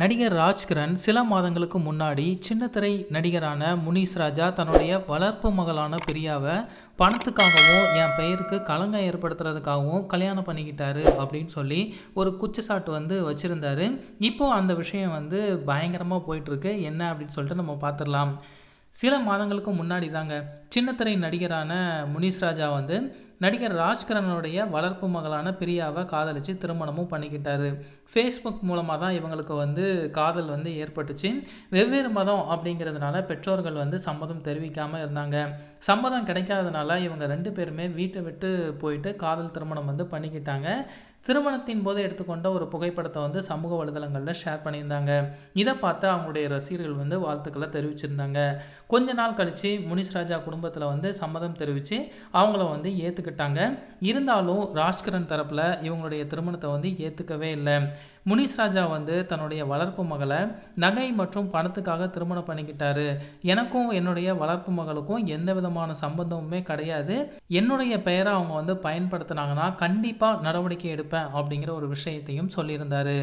நடிகர் ராஜ்கிரண் சில மாதங்களுக்கு முன்னாடி சின்னத்திரை நடிகரான முனீஸ் ராஜா தன்னுடைய வளர்ப்பு மகளான பிரியாவை பணத்துக்காகவும் என் பெயருக்கு களங்கம் ஏற்படுத்துறதுக்காகவும் கல்யாணம் பண்ணிக்கிட்டாரு அப்படின்னு சொல்லி ஒரு குற்றச்சாட்டு வந்து வச்சுருந்தாரு. இப்போ அந்த விஷயம் வந்து பயங்கரமாக போயிட்டுருக்கு. என்ன அப்படின்னு சொல்லிட்டு நம்ம பார்த்துடலாம். சில மாதங்களுக்கு முன்னாடி தாங்க சின்னத்திரை நடிகரான முனீஸ் ராஜா வந்து நடிகர் ராஜ்கரனுடைய வளர்ப்பு மகளான பிரியாவை காதலித்து திருமணமும் பண்ணிக்கிட்டாரு. ஃபேஸ்புக் மூலமாக தான் இவங்களுக்கு வந்து காதல் வந்து ஏற்பட்டுச்சு. வெவ்வேறு மதம் அப்படிங்கிறதுனால பெற்றோர்கள் வந்து சம்மதம் தெரிவிக்காமல் இருந்தாங்க. சம்மதம் கிடைக்காதனால இவங்க ரெண்டு பேருமே வீட்டை விட்டு போயிட்டு காதல் திருமணம் வந்து பண்ணிக்கிட்டாங்க. திருமணத்தின் போது எடுத்துக்கொண்ட ஒரு புகைப்படத்தை வந்து சமூக வலைதளங்களில் ஷேர் பண்ணியிருந்தாங்க. இதை பார்த்து அவங்களுடைய ரசிகர்கள் வந்து வாழ்த்துக்களை தெரிவிச்சிருந்தாங்க. கொஞ்ச நாள் கழித்து முனிஷ் ராஜா குடும்பத்தில் வந்து சம்மதம் தெரிவித்து அவங்கள வந்து ஏற்றுக்கிட்டாங்க இருந்தாலும் ராஜ்கிரண் தரப்பில் இவங்களுடைய திருமணத்தை வந்து ஏற்றுக்கவே இல்லை. முனிஷ் ராஜா வந்து தன்னுடைய வளர்ப்பு மகளை நகை மற்றும் பணத்துக்காக திருமணம் பண்ணிக்கிட்டாரு. எனக்கும் என்னுடைய வளர்ப்பு மகளுக்கும் எந்த விதமான சம்பந்தமுமே கிடையாது. என்னுடைய பெயரை அவங்க வந்து பயன்படுத்தினாங்கன்னா கண்டிப்பாக நடவடிக்கை எடுப்பேன் அப்படிங்கிற ஒரு விஷயத்தையும் சொல்லியிருந்தாரு.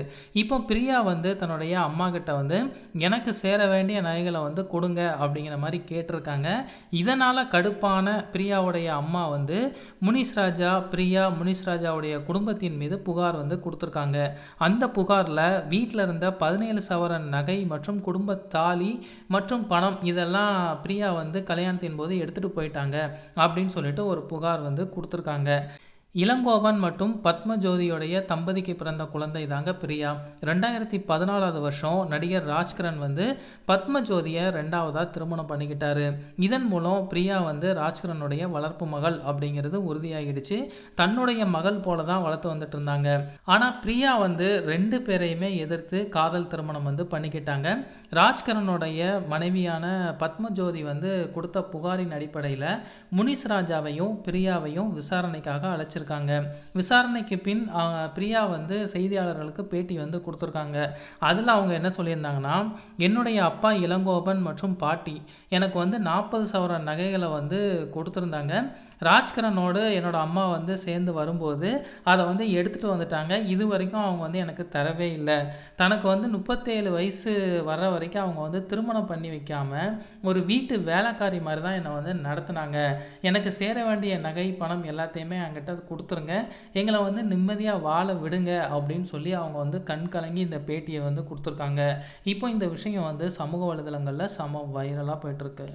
இப்போ பிரியா வந்து தன்னுடைய அம்மா கிட்ட வந்து எனக்கு சேர வேண்டிய நகைகளை வந்து கொடுங்க அப்படிங்கிற மாதிரி கேட்டிருக்காங்க. இதனால் கடுப்பான பிரியாவுடைய அம்மா வந்து முனிஷ் ராஜா பிரியா முனிஷ் ராஜாவுடைய குடும்பத்தின் மீது புகார் வந்து கொடுத்துருக்காங்க. அந்த புகாரில் வீட்டில் இருந்த பதினேழு சவரன் நகை மற்றும் குடும்ப தாலி மற்றும் பணம் இதெல்லாம் பிரியா வந்து கல்யாணத்தின் போது எடுத்துகிட்டு போயிட்டாங்க அப்படின்னு சொல்லிட்டு ஒரு புகார் வந்து கொடுத்துருக்காங்க. இளங்கோவன் மற்றும் பத்மஜோதியோடைய தம்பதிக்கு பிறந்த குழந்தை தாங்க பிரியா. ரெண்டாயிரத்தி பதினாலாவது வருஷம் நடிகர் ராஜ்கிரண் வந்து பத்மஜோதியை ரெண்டாவதாக திருமணம் பண்ணிக்கிட்டாரு. இதன் மூலம் பிரியா வந்து ராஜ்கிரனுடைய வளர்ப்பு மகள் அப்படிங்கிறது உறுதியாகிடுச்சு. தன்னுடைய மகள் போல தான் வளர்த்து வந்துட்டு இருந்தாங்க. ஆனால் பிரியா வந்து ரெண்டு பேரையுமே எதிர்த்து காதல் திருமணம் வந்து பண்ணிக்கிட்டாங்க. ராஜ்கிரனுடைய மனைவியான பத்மஜோதி வந்து கொடுத்த புகாரின் அடிப்படையில் முனிஸ் ராஜாவையும் பிரியாவையும் விசாரணைக்காக அழைச்சிருக்காங்க விசாரணைக்கு பின் பிரியா வந்து செய்தியாளர்களுக்கு பேட்டி வந்து கொடுத்துருக்காங்க. அதில் அவங்க என்ன சொல்லியிருந்தாங்கன்னா என்னுடைய அப்பா இளங்கோபன் மற்றும் பாட்டி. எனக்கு வந்து நாற்பது சவர நகைகளை வந்து கொடுத்துருந்தாங்க. ராஜ்கிரனோடு என்னோட அம்மா வந்து சேர்ந்து வரும்போது அதை வந்து எடுத்துகிட்டு வந்துட்டாங்க. இது வரைக்கும் அவங்க வந்து எனக்கு தரவே இல்லை. தனக்கு வந்து முப்பத்தேழு வயசு வர வரைக்கும் அவங்க வந்து திருமணம் பண்ணி வைக்காமல் ஒரு வீட்டு வேலைக்காரி மாதிரி தான் என்னை வந்து நடத்துனாங்க. எனக்கு சேர வேண்டிய நகை பணம் எல்லாத்தையுமே என்கிட்ட கொடுத்துருங்க. எங்களை வந்து நிம்மதியாக வாழ விடுங்க அப்படின்னு சொல்லி அவங்க வந்து கண் கலங்கி இந்த பேட்டியை வந்து கொடுத்துருக்காங்க. இப்போ இந்த விஷயம் வந்து சமூக வலைதளங்களில் சம வைரலாக போயிட்டுருக்கு